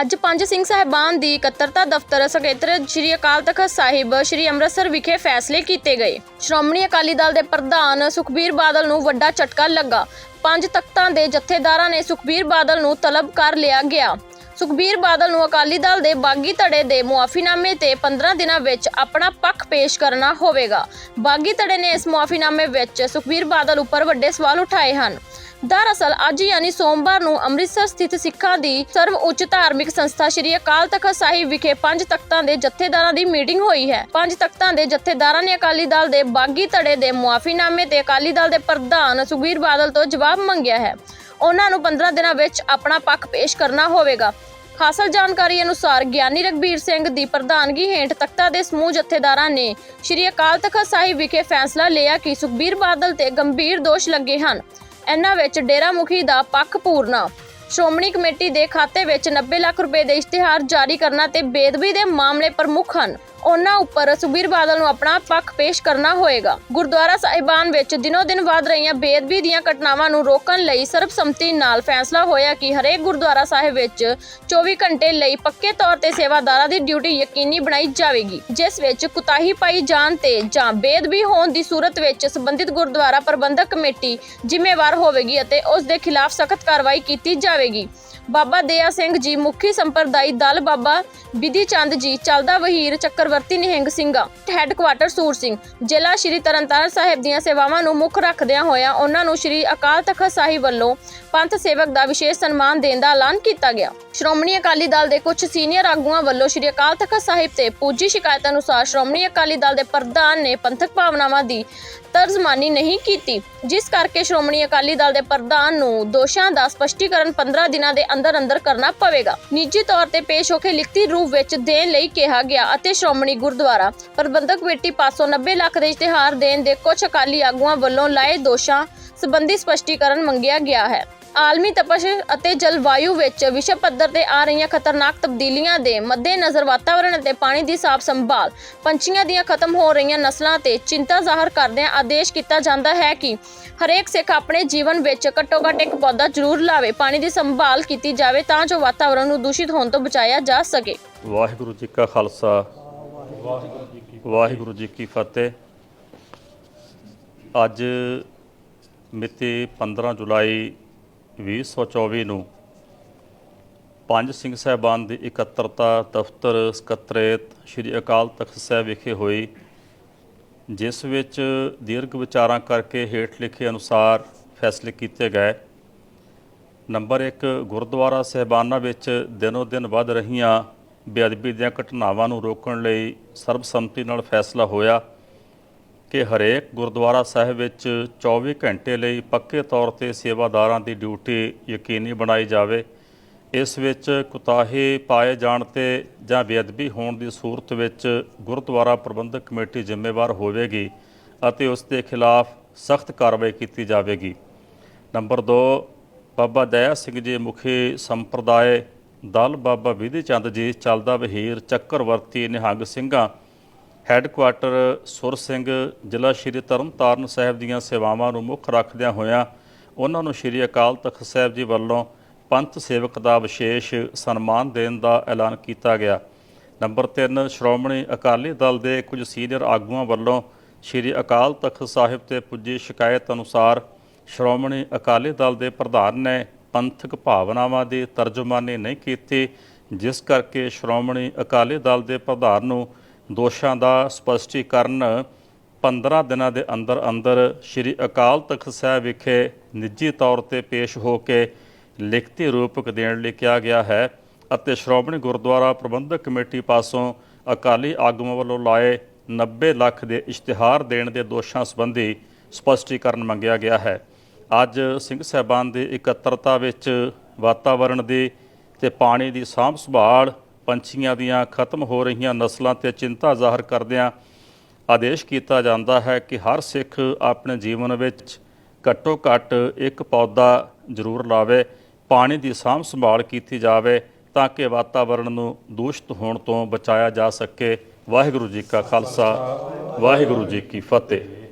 ਅੱਜ ਪੰਜ ਸਿੰਘ ਸਾਹਿਬਾਨ ਦੀ ਇਕੱਤਰਤਾ ਦਫ਼ਤਰ ਸਕੱਤਰ ਸ੍ਰੀ ਅਕਾਲ ਤਖਤ ਸਾਹਿਬ, ਸ੍ਰੀ ਅੰਮ੍ਰਿਤਸਰ ਵਿਖੇ ਫੈਸਲੇ ਕੀਤੇ ਗਏ। ਸ਼੍ਰੋਮਣੀ ਅਕਾਲੀ ਦਲ ਦੇ ਪ੍ਰਧਾਨ ਸੁਖਬੀਰ ਬਾਦਲ ਨੂੰ ਵੱਡਾ ਝਟਕਾ ਲੱਗਾ। ਪੰਜ ਤਖਤਾਂ ਦੇ ਜਥੇਦਾਰਾਂ ਨੇ ਸੁਖਬੀਰ ਬਾਦਲ ਨੂੰ ਤਲਬ ਕਰ ਲਿਆ ਗਿਆ। ਸੁਖਬੀਰ ਬਾਦਲ ਨੂੰ ਅਕਾਲੀ ਦਲ ਦੇ ਬਾਗੀ ਧੜੇ ਦੇ ਮੁਆਫੀਨਾਮੇ ਤੇ 15 ਦਿਨਾਂ ਵਿੱਚ ਆਪਣਾ ਪੱਖ ਪੇਸ਼ ਕਰਨਾ ਹੋਵੇਗਾ। ਬਾਗੀ ਧੜੇ ਨੇ ਇਸ ਮੁਆਫੀਨਾਮੇ ਵਿੱਚ ਸੁਖਬੀਰ ਬਾਦਲ ਉੱਪਰ ਵੱਡੇ ਸਵਾਲ ਉਠਾਏ ਹਨ। ਦਰਅਸਲ ਅੱਜ ਯਾਨੀ ਸੋਮਵਾਰ ਨੂੰ ਅੰਮ੍ਰਿਤਸਰ ਸਥਿਤ ਸਿੱਖਾਂ ਦੀ ਸਰਵ ਉੱਚ ਧਾਰਮਿਕ ਸੰਸਥਾ ਸ੍ਰੀ ਅਕਾਲ ਤਖਤ ਸਾਹਿਬ ਵਿਖੇ ਪੰਜ ਤਖਤਾਂ ਦੇ ਜਥੇਦਾਰਾਂ ਦੀ ਮੀਟਿੰਗ ਹੋਈ ਹੈ। ਪੰਜ ਤਖਤਾਂ ਦੇ ਜਥੇਦਾਰਾਂ ਨੇ ਅਕਾਲੀ ਦਲ ਦੇ ਬਾਗੀ ਧੜੇ ਦੇ ਮੁਆਫੀਨਾਮੇ ਤੇ ਅਕਾਲੀ ਦਲ ਦੇ ਪ੍ਰਧਾਨ ਸੁਖਬੀਰ ਬਾਦਲ ਤੋਂ ਜਵਾਬ ਮੰਗਿਆ ਹੈ। ਉਹਨਾਂ ਨੂੰ 15 ਦਿਨਾਂ ਵਿੱਚ ਆਪਣਾ ਪੱਖ ਪੇਸ਼ ਕਰਨਾ ਹੋਵੇਗਾ। ਹਾਸਲ ਜਾਣਕਾਰੀ ਅਨੁਸਾਰ ਗਿਆਨੀ ਰਗਬੀਰ ਸਿੰਘ ਦੀ ਪ੍ਰਧਾਨਗੀ ਹੇਠ ਤਖਤਾ ਦੇ ਸਮੂਹ ਜਥੇਦਾਰਾਂ ਨੇ ਸ੍ਰੀ ਅਕਾਲ ਤਖਤ ਸਾਹਿਬ ਵਿਖੇ ਫੈਸਲਾ ਲਿਆ ਕਿ ਸੁਖਬੀਰ ਬਾਦਲ ਤੇ ਗੰਭੀਰ ਦੋਸ਼ ਲੱਗੇ ਹਨ। ਇਹਨਾਂ ਵਿੱਚ ਡੇਰਾ ਮੁਖੀ ਦਾ ਪੱਖ ਪੂਰਨਾ। ਸ਼੍ਰੋਮਣੀ ਕਮੇਟੀ ਦੇ ਖਾਤੇ ਵਿੱਚ 90 ਲੱਖ ਰੁਪਏ ਦੇ ਇਸ਼ਤਿਹਾਰ ਜਾਰੀ ਕਰਨਾ ਤੇ ਬੇਦਬੀ ਦੇ ਮਾਮਲੇ ਪ੍ਰਮੁੱਖ ਹਨ। ਉਹਨਾਂ ਉੱਪਰ ਸੁਖਬੀਰ ਬਾਦਲ ਨੂੰ ਆਪਣਾ ਪੱਖ ਪੇਸ਼ ਕਰਨਾ ਹੋਏਗਾ। ਗੁਰਦੁਆਰਾ ਸਾਹਿਬਾਨ ਵਿੱਚ ਦਿਨੋ ਦਿਨ ਵਧ ਰਹੀਆਂ ਬੇਦਬੀ ਦੀਆਂ ਘਟਨਾਵਾਂ ਨੂੰ ਰੋਕਣ ਲਈ ਸਰਬਸੰਮਤੀ ਨਾਲ ਫੈਸਲਾ ਹੋਇਆ ਕਿ ਹਰੇਕ ਗੁਰਦੁਆਰਾ ਸਾਹਿਬ ਵਿੱਚ 24 ਘੰਟੇ ਲਈ ਪੱਕੇ ਤੌਰ ਤੇ ਸੇਵਾਦਾਰਾਂ ਦੀ ਡਿਊਟੀ ਯਕੀਨੀ ਬਣਾਈ ਜਾਵੇਗੀ, ਜਿਸ ਵਿੱਚ ਕੁਤਾਹੀ ਪਾਈ ਜਾਣ ਤੇ ਜਾਂ ਬੇਦਬੀ ਹੋਣ ਦੀ ਸੂਰਤ ਵਿੱਚ ਸੰਬੰਧਿਤ ਗੁਰਦੁਆਰਾ ਪ੍ਰਬੰਧਕ ਕਮੇਟੀ ਜ਼ਿੰਮੇਵਾਰ ਹੋਵੇਗੀ ਅਤੇ ਉਸ ਦੇ ਖਿਲਾਫ ਸਖਤ ਕਾਰਵਾਈ ਕੀਤੀ ਜਾਵੇਗੀ। ਬਾਬਾ ਦਇਆ ਸਿੰਘ ਜੀ, ਮੁਖੀ ਸੰਪਰਦਾਈ ਦਲ ਬਾਬਾ ਵਿਧੀ ਚੰਦ ਜੀ, ਚੱਲਦਾ ਵਹੀਰ ਚੱਕਰਵਰਤੀ ਨਿਹੰਗ ਸਿੰਘਾ ਹੈੱਡਕੁਆਟਰ ਸੂਰ ਸਿੰਘ, ਜ਼ਿਲ੍ਹਾ ਸ਼੍ਰੀ ਤਰਨਤਾਰਨ ਸਾਹਿਬ ਦੀਆਂ ਸੇਵਾਵਾਂ ਨੂੰ ਮੁੱਖ ਰੱਖਦਿਆਂ ਹੋਇਆਂ ਉਹਨਾਂ ਨੂੰ ਸ਼੍ਰੀ ਅਕਾਲ ਤਖਤ ਸਾਹਿਬ ਵੱਲੋਂ ਪੰਥ ਸੇਵਕ ਦਾ ਵਿਸ਼ੇਸ਼ ਸਨਮਾਨ ਦੇਣ ਦਾ ਐਲਾਨ ਕੀਤਾ ਗਿਆ। ਸ਼੍ਰੋਮਣੀ ਅਕਾਲੀ ਦਲ ਦੇ ਕੁਝ ਸੀਨੀਅਰ ਆਗੂਆਂ ਵੱਲੋਂ ਸ਼੍ਰੀ ਅਕਾਲ ਤਖਤ ਸਾਹਿਬ ਤੇ ਪੁੱਜੀ ਸ਼ਿਕਾਇਤਾਂ ਅਨੁਸਾਰ ਸ਼੍ਰੋਮਣੀ ਅਕਾਲੀ ਦਲ ਦੇ ਪ੍ਰਧਾਨ ਨੇ ਪੰਥਕ ਭਾਵਨਾਵਾਂ ਦੀ ਤਰਜਮਾਨੀ ਨਹੀਂ ਕੀਤੀ, ਜਿਸ ਕਰਕੇ ਸ਼੍ਰੋਮਣੀ ਅਕਾਲੀ ਦਲ ਦੇ ਪ੍ਰਧਾਨ ਨੂੰ ਦੋਸ਼ਾਂ ਦਾ ਸਪਸ਼ਟੀਕਰਨ 15 ਦਿਨਾਂ ਦੇ ਅੰਦਰ ਅੰਦਰ ਕਰਨਾ ਪਵੇਗਾ। ਨਿੱਜੀ ਤੌਰ ਤੇ ਪੇਸ਼ ਹੋ ਕੇ ਲਿਖਤੀ ਰੂਪ ਵਿੱਚ ਦੇਣ ਲਈ ਕਿਹਾ ਗਿਆ ਅਤੇ ਸ਼੍ਰੋਮਣੀ ਗੁਰਦੁਆਰਾ ਪ੍ਰਬੰਧਕ ਕਮੇਟੀ ਪਾਸੋਂ 90 ਲੱਖ ਦੇ ਇਸ਼ਤਿਹਾਰ ਦੇਣ ਦੇ ਕੁਝ ਅਕਾਲੀ ਆਗੂਆਂ ਵੱਲੋਂ ਲਾਏ ਦੋਸ਼ਾਂ ਸੰਬੰਧੀ ਸਪਸ਼ਟੀਕਰਨ ਮੰਗਿਆ ਗਿਆ ਹੈ। ਆਲਮੀ ਤਪਸ਼ ਅਤੇ ਜਲਵਾਯੂ ਵਿੱਚ ਵਿਸ਼ਵ ਪੱਧਰ ਤੇ ਆ ਰਹੀਆਂ ਖਤਰਨਾਕ ਤਬਦੀਲੀਆਂ ਦੇ ਮੱਦੇਨਜ਼ਰ ਵਾਤਾਵਰਣ ਅਤੇ ਪਾਣੀ ਦੀ ਸਾਫ਼ ਸੰਭਾਲ, ਪੰਛੀਆਂ ਦੀਆਂ ਖਤਮ ਹੋ ਰਹੀਆਂ ਨਸਲਾਂ ਤੇ ਚਿੰਤਾ ਜ਼ਾਹਰ ਕਰਦਿਆਂ ਆਦੇਸ਼ ਕੀਤਾ ਜਾਂਦਾ ਹੈ ਕਿ ਹਰੇਕ ਸਿੱਖ ਆਪਣੇ ਜੀਵਨ ਵਿੱਚ ਘੱਟੋ-ਘੱਟ ਇੱਕ ਪੌਦਾ ਜ਼ਰੂਰ ਲਾਵੇ। ਪਾਣੀ ਦੀ ਸੰਭਾਲ ਕੀਤੀ ਜਾਵੇ ਤਾਂ ਜੋ ਵਾਤਾਵਰਣ ਨੂੰ ਦੂਸ਼ਿਤ ਹੋਣ ਤੋਂ ਬਚਾਇਆ ਜਾ ਸਕੇ। ਵਾਹਿਗੁਰੂ ਜੀ ਕਾ ਖਾਲਸਾ। ਵਾਹਿਗੁਰੂ ਜੀ ਕੀ ਫਤਿਹ। ਅੱਜ ਮਿਤੀ 15 ਜੁਲਾਈ 2024 ਨੂੰ ਪੰਜ ਸਿੰਘ ਸਾਹਿਬਾਨ ਦੀ ਇਕੱਤਰਤਾ ਦਫ਼ਤਰ ਸਕੱਤਰੇਤ ਸ੍ਰੀ ਅਕਾਲ ਤਖਤ ਸਾਹਿਬ ਵਿਖੇ ਹੋਈ, ਜਿਸ ਵਿੱਚ ਦੀਰਘ ਵਿਚਾਰਾਂ ਕਰਕੇ ਹੇਠ ਲਿਖੇ ਅਨੁਸਾਰ ਫੈਸਲੇ ਕੀਤੇ ਗਏ। ਨੰਬਰ 1 ਗੁਰਦੁਆਰਾ ਸਹਿਬਾਨਾਂ ਵਿੱਚ ਦਿਨੋ ਦਿਨ ਵੱਧ ਰਹੀਆਂ ਬੇਅਦਬੀ ਦੀਆਂ ਘਟਨਾਵਾਂ ਨੂੰ ਰੋਕਣ ਲਈ ਸਰਬਸੰਮਤੀ ਨਾਲ ਫੈਸਲਾ ਹੋਇਆ। ਕਿ ਹਰੇਕ ਗੁਰਦੁਆਰਾ ਸਾਹਿਬ ਵਿੱਚ 24 ਘੰਟੇ ਲਈ ਪੱਕੇ ਤੌਰ ਤੇ ਸੇਵਾਦਾਰਾਂ ਦੀ ਡਿਊਟੀ ਯਕੀਨੀ ਬਣਾਈ ਜਾਵੇ। ਇਸ ਵਿੱਚ ਕੁਤਾਹੀ ਪਾਏ ਜਾਣ ਤੇ ਜਾਂ ਬੇਅਦਬੀ ਹੋਣ ਦੀ ਸੂਰਤ ਵਿੱਚ ਗੁਰਦੁਆਰਾ ਪ੍ਰਬੰਧਕ ਕਮੇਟੀ ਜ਼ਿੰਮੇਵਾਰ ਹੋਵੇਗੀ ਅਤੇ ਉਸ ਦੇ ਖਿਲਾਫ ਸਖਤ ਕਾਰਵਾਈ ਕੀਤੀ ਜਾਵੇਗੀ। ਨੰਬਰ 2 ਬਾਬਾ ਦਇਆ ਸਿੰਘ ਜੀ ਮੁਖੀ ਸੰਪਰਦਾਇ ਦਲ ਬਾਬਾ ਵਿਧੀ ਚੰਦ ਜੀ ਚੱਲਦਾ ਵਹੀਰ ਚੱਕਰਵਰਤੀ ਨਿਹੰਗ ਸਿੰਘਾਂ ਹੈੱਡਕੁਆਟਰ ਸੁਰ ਸਿੰਘ ਜ਼ਿਲ੍ਹਾ ਸ਼੍ਰੀ ਤਰਨਤਾਰਨ ਸਾਹਿਬ ਦੀਆਂ ਸੇਵਾਵਾਂ ਨੂੰ ਮੁੱਖ ਰੱਖਦਿਆਂ ਹੋਇਆਂ ਉਹਨਾਂ ਨੂੰ ਸ਼੍ਰੀ ਅਕਾਲ ਤਖਤ ਸਾਹਿਬ ਜੀ ਵੱਲੋਂ ਪੰਥ ਸੇਵਕ ਦਾ ਵਿਸ਼ੇਸ਼ ਸਨਮਾਨ ਦੇਣ ਦਾ ਐਲਾਨ ਕੀਤਾ ਗਿਆ। ਨੰਬਰ 3 ਸ਼੍ਰੋਮਣੀ ਅਕਾਲੀ ਦਲ ਦੇ ਕੁਝ ਸੀਨੀਅਰ ਆਗੂਆਂ ਵੱਲੋਂ ਸ਼੍ਰੀ ਅਕਾਲ ਤਖਤ ਸਾਹਿਬ ਤੇ ਪੁੱਜੀ ਸ਼ਿਕਾਇਤ ਅਨੁਸਾਰ ਸ਼੍ਰੋਮਣੀ ਅਕਾਲੀ ਦਲ ਦੇ ਪ੍ਰਧਾਨ ਨੇ ਪੰਥਕ ਭਾਵਨਾਵਾਂ ਦੀ ਤਰਜਮਾਨੀ ਨਹੀਂ ਕੀਤੀ, ਜਿਸ ਕਰਕੇ ਸ਼੍ਰੋਮਣੀ ਅਕਾਲੀ ਦਲ ਦੇ ਪ੍ਰਧਾਨ ਨੂੰ ਦੋਸ਼ਾਂ ਦਾ ਸਪਸ਼ਟੀਕਰਨ 15 ਦਿਨਾਂ ਦੇ ਅੰਦਰ ਅੰਦਰ ਸ਼੍ਰੀ ਅਕਾਲ ਤਖਤ ਸਾਹਿਬ ਵਿਖੇ ਨਿੱਜੀ ਤੌਰ ਤੇ ਪੇਸ਼ ਹੋ ਕੇ ਲਿਖਤੀ ਰੂਪਕ ਦੇਣ ਲਈ ਕਿਹਾ ਗਿਆ ਹੈ ਅਤੇ ਸ਼੍ਰੋਮਣੀ ਗੁਰਦੁਆਰਾ ਪ੍ਰਬੰਧਕ ਕਮੇਟੀ ਪਾਸੋਂ ਅਕਾਲੀ ਆਗੂਆਂ ਵੱਲੋਂ ਲਾਏ 90 ਲੱਖ ਦੇ ਇਸ਼ਤਿਹਾਰ ਦੇਣ ਦੇ ਦੋਸ਼ਾਂ ਸੰਬੰਧੀ ਸਪਸ਼ਟੀਕਰਨ ਮੰਗਿਆ ਗਿਆ ਹੈ। ਅੱਜ ਸਿੰਘ ਸਾਹਿਬਾਨ ਦੀ ਇਕੱਤਰਤਾ ਵਿੱਚ ਵਾਤਾਵਰਣ ਦੀ ਤੇ ਪਾਣੀ ਦੀ ਸਾਂਭ ਸੰਭਾਲ ਪੰਛੀਆਂ ਦੀਆਂ ਖਤਮ ਹੋ ਰਹੀਆਂ ਨਸਲਾਂ ਤੇ ਚਿੰਤਾ ਜ਼ਾਹਰ ਕਰਦਿਆਂ ਆਦੇਸ਼ ਕੀਤਾ ਜਾਂਦਾ ਹੈ ਕਿ ਹਰ ਸਿੱਖ ਆਪਣੇ ਜੀਵਨ ਵਿੱਚ ਘੱਟੋ ਘੱਟ ਇੱਕ ਪੌਦਾ ਜ਼ਰੂਰ ਲਾਵੇ, ਪਾਣੀ ਦੀ ਸਾਂਭ ਸੰਭਾਲ ਕੀਤੀ ਜਾਵੇ ਤਾਂ ਕਿ ਵਾਤਾਵਰਣ ਨੂੰ ਦੂਸ਼ਿਤ ਹੋਣ ਤੋਂ ਬਚਾਇਆ ਜਾ ਸਕੇ। ਵਾਹਿਗੁਰੂ ਜੀ ਕਾ ਖਾਲਸਾ, ਵਾਹਿਗੁਰੂ ਜੀ ਕੀ ਫਤਿਹ।